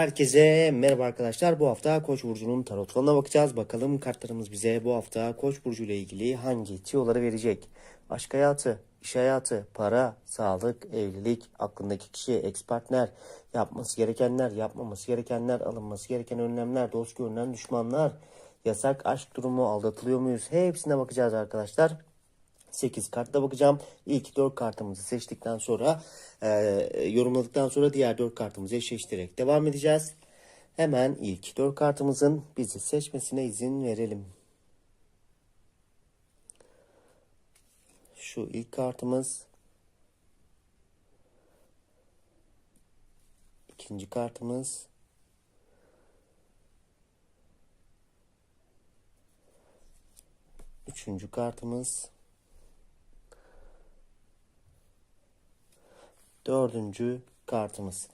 Herkese merhaba arkadaşlar. Bu hafta Koç burcunun tarot falına bakacağız. Bakalım kartlarımız bize bu hafta Koç burcu ile ilgili hangi tiyoları verecek? Aşk hayatı, iş hayatı, para, sağlık, evlilik, aklındaki kişi, ex partner, yapması gerekenler, yapmaması gerekenler, alınması gereken önlemler, dost görünen düşmanlar, yasak aşk durumu, aldatılıyor muyuz? Hepsine bakacağız arkadaşlar. 8 kartla bakacağım. İlk 4 kartımızı seçtikten sonra e, yorumladıktan sonra diğer 4 kartımızı eşleştirerek devam edeceğiz. Hemen ilk 4 kartımızın bizi seçmesine izin verelim. Şu ilk kartımız. ikinci kartımız. Üçüncü kartımız. Dördüncü kartımız.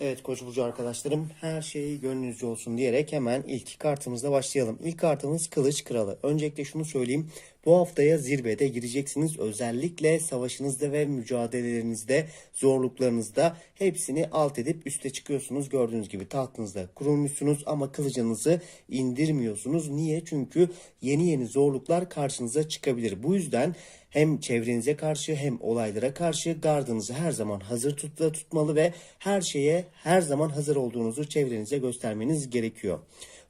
Evet Koç burcu arkadaşlarım her şey gönlünüzce olsun diyerek hemen ilk kartımızla başlayalım. İlk kartımız Kılıç Kralı. Öncelikle şunu söyleyeyim. Bu haftaya zirvede gireceksiniz. Özellikle savaşınızda ve mücadelelerinizde, zorluklarınızda hepsini alt edip üste çıkıyorsunuz. Gördüğünüz gibi tahtınızda kurulmuşsunuz ama kılıcınızı indirmiyorsunuz. Niye? Çünkü yeni yeni zorluklar karşınıza çıkabilir. Bu yüzden hem çevrenize karşı hem olaylara karşı gardınızı her zaman hazır tutmalı ve her şeye her zaman hazır olduğunuzu çevrenize göstermeniz gerekiyor.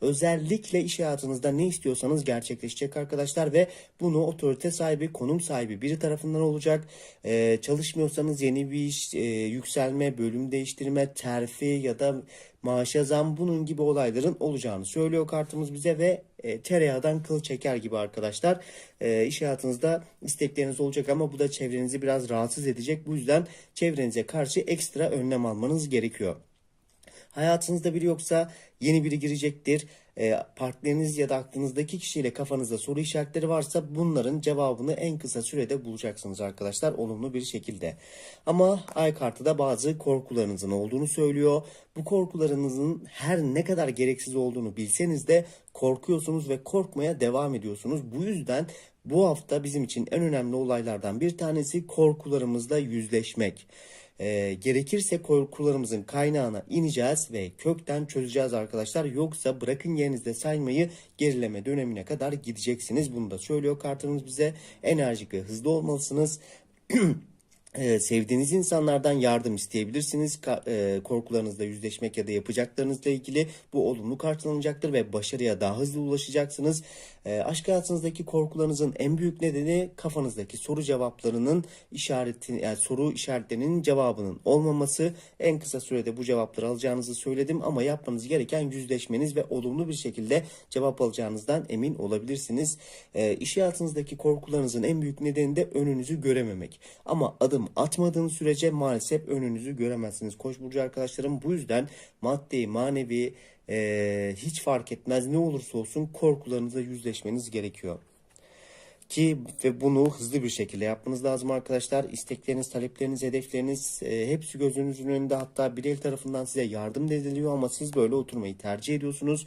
Özellikle iş hayatınızda ne istiyorsanız gerçekleşecek arkadaşlar ve bunu otorite sahibi, konum sahibi biri tarafından olacak. Ee, çalışmıyorsanız yeni bir iş, e, yükselme, bölüm değiştirme, terfi ya da maaşa zam bunun gibi olayların olacağını söylüyor kartımız bize ve e, tereyağdan kıl çeker gibi arkadaşlar. E, iş hayatınızda istekleriniz olacak ama bu da çevrenizi biraz rahatsız edecek. Bu yüzden çevrenize karşı ekstra önlem almanız gerekiyor. Hayatınızda biri yoksa yeni biri girecektir. E, partneriniz ya da aklınızdaki kişiyle kafanızda soru işaretleri varsa bunların cevabını en kısa sürede bulacaksınız arkadaşlar olumlu bir şekilde. Ama ay kartı da bazı korkularınızın olduğunu söylüyor. Bu korkularınızın her ne kadar gereksiz olduğunu bilseniz de korkuyorsunuz ve korkmaya devam ediyorsunuz. Bu yüzden bu hafta bizim için en önemli olaylardan bir tanesi korkularımızla yüzleşmek. E, gerekirse korkularımızın kaynağına ineceğiz ve kökten çözeceğiz arkadaşlar. Yoksa bırakın yerinizde saymayı gerileme dönemine kadar gideceksiniz. Bunu da söylüyor kartımız bize. Enerjik ve hızlı olmalısınız. Ee, sevdiğiniz insanlardan yardım isteyebilirsiniz. Ka- e, korkularınızla yüzleşmek ya da yapacaklarınızla ilgili bu olumlu karşılanacaktır ve başarıya daha hızlı ulaşacaksınız. E, aşk hayatınızdaki korkularınızın en büyük nedeni kafanızdaki soru cevaplarının işareti yani soru işaretlerinin cevabının olmaması. En kısa sürede bu cevapları alacağınızı söyledim ama yapmanız gereken yüzleşmeniz ve olumlu bir şekilde cevap alacağınızdan emin olabilirsiniz. E, iş hayatınızdaki korkularınızın en büyük nedeni de önünüzü görememek. Ama adım atmadığınız sürece maalesef önünüzü göremezsiniz. Koç burcu arkadaşlarım bu yüzden maddi, manevi e, hiç fark etmez ne olursa olsun korkularınıza yüzleşmeniz gerekiyor. Ki ve bunu hızlı bir şekilde yapmanız lazım arkadaşlar. İstekleriniz, talepleriniz, hedefleriniz e, hepsi gözünüzün önünde. Hatta bir el tarafından size yardım ediliyor ama siz böyle oturmayı tercih ediyorsunuz.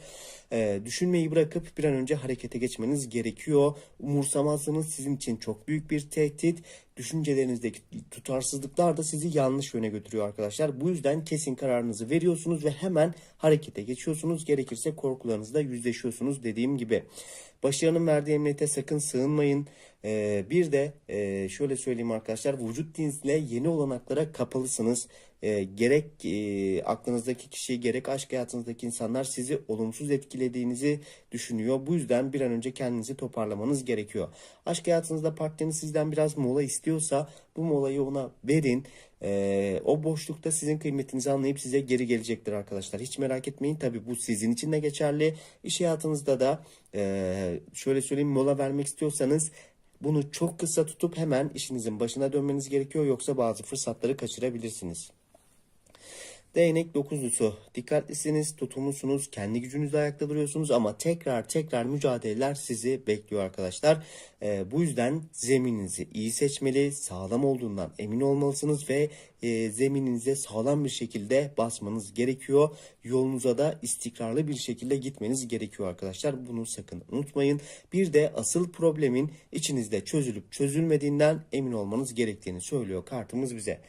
E, düşünmeyi bırakıp bir an önce harekete geçmeniz gerekiyor. Umursamazlığınız sizin için çok büyük bir tehdit. Düşüncelerinizdeki tutarsızlıklar da sizi yanlış yöne götürüyor arkadaşlar. Bu yüzden kesin kararınızı veriyorsunuz ve hemen harekete geçiyorsunuz. Gerekirse korkularınızla yüzleşiyorsunuz dediğim gibi. Başarının verdiği emniyete sakın sığınmayın. Ee, bir de e, şöyle söyleyeyim arkadaşlar vücut dininizle yeni olanaklara kapalısınız. Ee, gerek e, aklınızdaki kişi gerek aşk hayatınızdaki insanlar sizi olumsuz etkilediğinizi düşünüyor. Bu yüzden bir an önce kendinizi toparlamanız gerekiyor. Aşk hayatınızda partneriniz sizden biraz mola istiyorsa bu molayı ona verin. Ee, o boşlukta sizin kıymetinizi anlayıp size geri gelecektir arkadaşlar. Hiç merak etmeyin. Tabii bu sizin için de geçerli. İş hayatınızda da e, şöyle söyleyeyim mola vermek istiyorsanız bunu çok kısa tutup hemen işinizin başına dönmeniz gerekiyor. Yoksa bazı fırsatları kaçırabilirsiniz. Değnek dokuzlusu. Dikkatlisiniz, tutumlusunuz, kendi gücünüzle ayakta duruyorsunuz ama tekrar tekrar mücadeleler sizi bekliyor arkadaşlar. Ee, bu yüzden zemininizi iyi seçmeli, sağlam olduğundan emin olmalısınız ve e, zemininize sağlam bir şekilde basmanız gerekiyor. Yolunuza da istikrarlı bir şekilde gitmeniz gerekiyor arkadaşlar. Bunu sakın unutmayın. Bir de asıl problemin içinizde çözülüp çözülmediğinden emin olmanız gerektiğini söylüyor kartımız bize.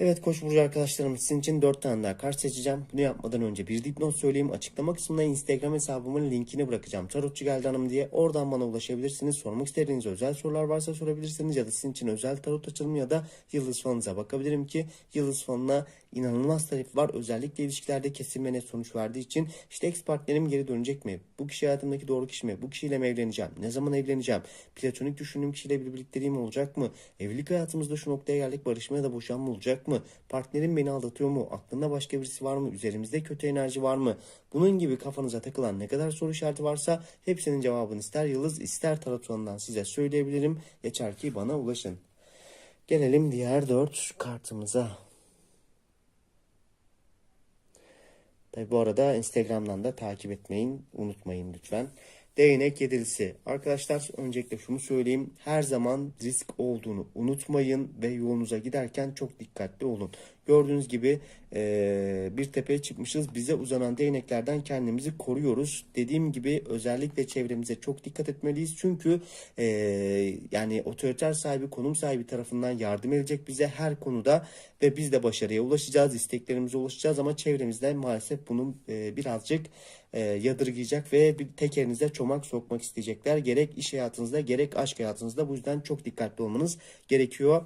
Evet Koç burcu arkadaşlarım sizin için 4 tane daha kart seçeceğim. Bunu yapmadan önce bir dipnot söyleyeyim. Açıklama kısmına Instagram hesabımın linkini bırakacağım. Tarotçu geldi hanım diye. Oradan bana ulaşabilirsiniz. Sormak istediğiniz özel sorular varsa sorabilirsiniz. Ya da sizin için özel tarot açılımı ya da yıldız falınıza bakabilirim ki yıldız falına inanılmaz talep var. Özellikle ilişkilerde kesin ve sonuç verdiği için işte ex partnerim geri dönecek mi? Bu kişi hayatımdaki doğru kişi mi? Bu kişiyle mi evleneceğim? Ne zaman evleneceğim? Platonik düşündüğüm kişiyle bir birlikteliğim olacak mı? Evlilik hayatımızda şu noktaya geldik barışma ya da boşanma olacak mı? Partnerim beni aldatıyor mu? Aklında başka birisi var mı? Üzerimizde kötü enerji var mı? Bunun gibi kafanıza takılan ne kadar soru işareti varsa hepsinin cevabını ister yıldız ister tarot falından size söyleyebilirim. Yeter ki bana ulaşın. Gelelim diğer dört kartımıza. Tabi bu arada Instagram'dan da takip etmeyin, unutmayın lütfen. Değnek yedilisi. Arkadaşlar öncelikle şunu söyleyeyim. Her zaman risk olduğunu unutmayın ve yolunuza giderken çok dikkatli olun. Gördüğünüz gibi eee, bir tepeye çıkmışız. Bize uzanan değneklerden kendimizi koruyoruz. Dediğim gibi özellikle çevremize çok dikkat etmeliyiz. Çünkü eee, yani otoriter sahibi, konum sahibi tarafından yardım edecek bize her konuda ve biz de başarıya ulaşacağız, isteklerimize ulaşacağız ama çevremizden maalesef bunun eee, birazcık eee, yadırgayacak ve bir tekerinize çomak sokmak isteyecekler. Gerek iş hayatınızda gerek aşk hayatınızda bu yüzden çok dikkatli olmanız gerekiyor.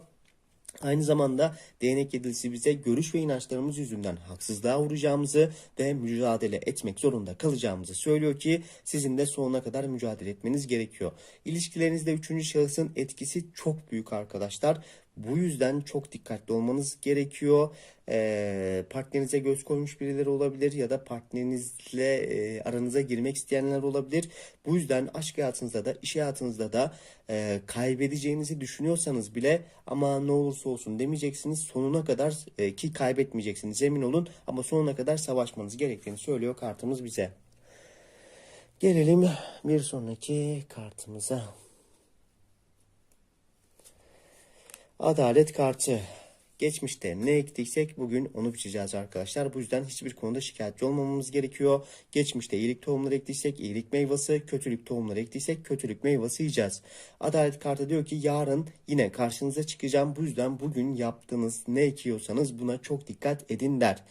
Aynı zamanda değnek yedilisi bize görüş ve inançlarımız yüzünden haksızlığa uğrayacağımızı ve mücadele etmek zorunda kalacağımızı söylüyor ki sizin de sonuna kadar mücadele etmeniz gerekiyor. İlişkilerinizde üçüncü şahısın etkisi çok büyük arkadaşlar. Bu yüzden çok dikkatli olmanız gerekiyor. Ee, partnerinize göz koymuş birileri olabilir ya da partnerinizle e, aranıza girmek isteyenler olabilir. Bu yüzden aşk hayatınızda da iş hayatınızda da e, kaybedeceğinizi düşünüyorsanız bile ama ne olursa olsun demeyeceksiniz. Sonuna kadar e, ki kaybetmeyeceksiniz emin olun ama sonuna kadar savaşmanız gerektiğini söylüyor kartımız bize. Gelelim bir sonraki kartımıza. Adalet kartı. Geçmişte ne ektiysek bugün onu biçeceğiz arkadaşlar. Bu yüzden hiçbir konuda şikayetçi olmamamız gerekiyor. Geçmişte iyilik tohumları ektiysek iyilik meyvesi, kötülük tohumları ektiysek kötülük meyvesi yiyeceğiz. Adalet kartı diyor ki yarın yine karşınıza çıkacağım. Bu yüzden bugün yaptığınız ne ekiyorsanız buna çok dikkat edin der.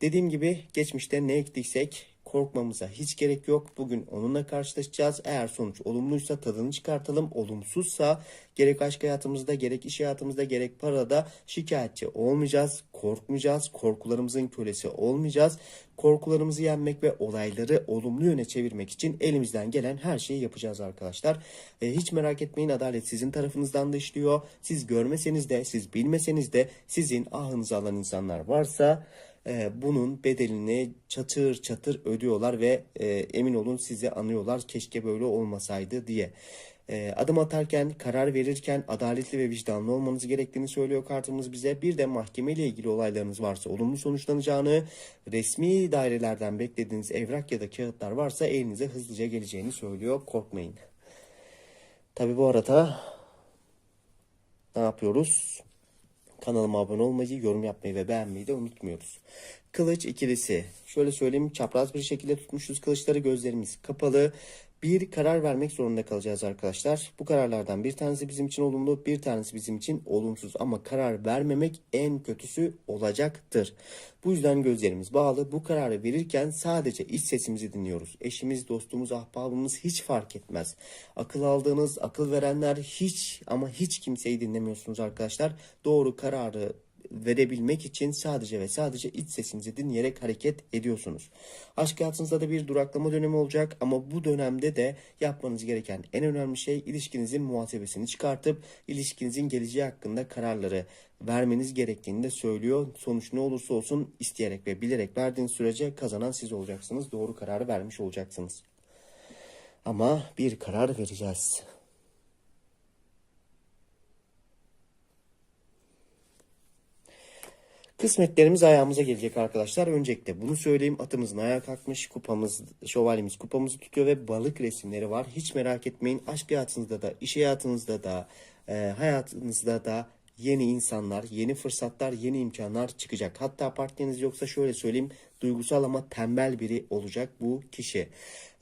Dediğim gibi geçmişte ne ektiysek korkmamıza hiç gerek yok. Bugün onunla karşılaşacağız. Eğer sonuç olumluysa tadını çıkartalım. Olumsuzsa gerek aşk hayatımızda gerek iş hayatımızda gerek parada şikayetçi olmayacağız. Korkmayacağız. Korkularımızın kölesi olmayacağız. Korkularımızı yenmek ve olayları olumlu yöne çevirmek için elimizden gelen her şeyi yapacağız arkadaşlar. E, hiç merak etmeyin adalet sizin tarafınızdan da işliyor. Siz görmeseniz de siz bilmeseniz de sizin ahınızı alan insanlar varsa e, bunun bedelini çatır çatır ödüyorlar ve e, emin olun sizi anıyorlar keşke böyle olmasaydı diye. E, adım atarken, karar verirken adaletli ve vicdanlı olmanız gerektiğini söylüyor kartımız bize. Bir de mahkeme ile ilgili olaylarınız varsa olumlu sonuçlanacağını, resmi dairelerden beklediğiniz evrak ya da kağıtlar varsa elinize hızlıca geleceğini söylüyor. Korkmayın. Tabi bu arada ne yapıyoruz? Kanalıma abone olmayı, yorum yapmayı ve beğenmeyi de unutmuyoruz. Kılıç ikilisi. Şöyle söyleyeyim çapraz bir şekilde tutmuşuz kılıçları gözlerimiz kapalı. Bir karar vermek zorunda kalacağız arkadaşlar. Bu kararlardan bir tanesi bizim için olumlu, bir tanesi bizim için olumsuz. Ama karar vermemek en kötüsü olacaktır. Bu yüzden gözlerimiz bağlı. Bu kararı verirken sadece iç sesimizi dinliyoruz. Eşimiz, dostumuz, ahbabımız hiç fark etmez. Akıl aldığınız, akıl verenler hiç ama hiç kimseyi dinlemiyorsunuz arkadaşlar. Doğru kararı verebilmek için sadece ve sadece iç sesinizi dinleyerek hareket ediyorsunuz. Aşk hayatınızda da bir duraklama dönemi olacak ama bu dönemde de yapmanız gereken en önemli şey ilişkinizin muhasebesini çıkartıp ilişkinizin geleceği hakkında kararları vermeniz gerektiğini de söylüyor. Sonuç ne olursa olsun isteyerek ve bilerek verdiğiniz sürece kazanan siz olacaksınız. Doğru kararı vermiş olacaksınız. Ama bir karar vereceğiz. Kısmetlerimiz ayağımıza gelecek arkadaşlar. Öncelikle bunu söyleyeyim. Atımızın ayağa kalkmış. Kupamız, şövalyemiz kupamızı tutuyor ve balık resimleri var. Hiç merak etmeyin. Aşk hayatınızda da, iş hayatınızda da, e, hayatınızda da yeni insanlar, yeni fırsatlar, yeni imkanlar çıkacak. Hatta partneriniz yoksa şöyle söyleyeyim. Duygusal ama tembel biri olacak bu kişi.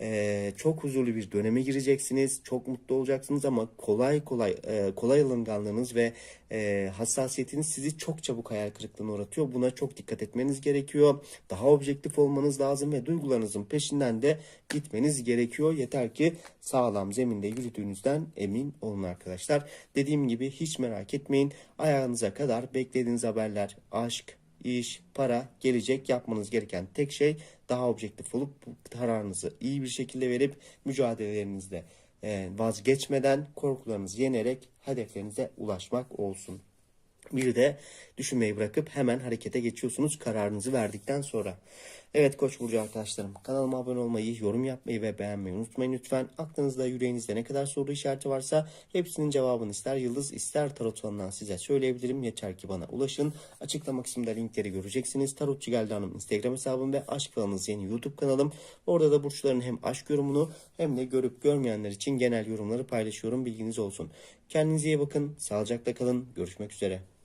Ee, çok huzurlu bir döneme gireceksiniz. Çok mutlu olacaksınız ama kolay kolay e, kolay alınganlığınız ve e, hassasiyetiniz sizi çok çabuk hayal kırıklığına uğratıyor. Buna çok dikkat etmeniz gerekiyor. Daha objektif olmanız lazım ve duygularınızın peşinden de gitmeniz gerekiyor. Yeter ki sağlam zeminde yürüdüğünüzden emin olun arkadaşlar. Dediğim gibi hiç merak etmeyin. Ayağınıza kadar beklediğiniz haberler, aşk, iş, para gelecek. Yapmanız gereken tek şey daha objektif olup kararınızı iyi bir şekilde verip mücadelelerinizde e, vazgeçmeden korkularınızı yenerek hedeflerinize ulaşmak olsun. Bir de düşünmeyi bırakıp hemen harekete geçiyorsunuz kararınızı verdikten sonra. Evet Koç burcu arkadaşlarım kanalıma abone olmayı, yorum yapmayı ve beğenmeyi unutmayın lütfen. Aklınızda yüreğinizde ne kadar soru işareti varsa hepsinin cevabını ister yıldız ister tarot falından size söyleyebilirim. Yeter ki bana ulaşın. Açıklama kısmında linkleri göreceksiniz. Tarotçu Geldi Hanım Instagram hesabım ve Aşk Falanız yeni YouTube kanalım. Orada da burçların hem aşk yorumunu hem de görüp görmeyenler için genel yorumları paylaşıyorum. Bilginiz olsun. Kendinize iyi bakın. Sağlıcakla kalın. Görüşmek üzere.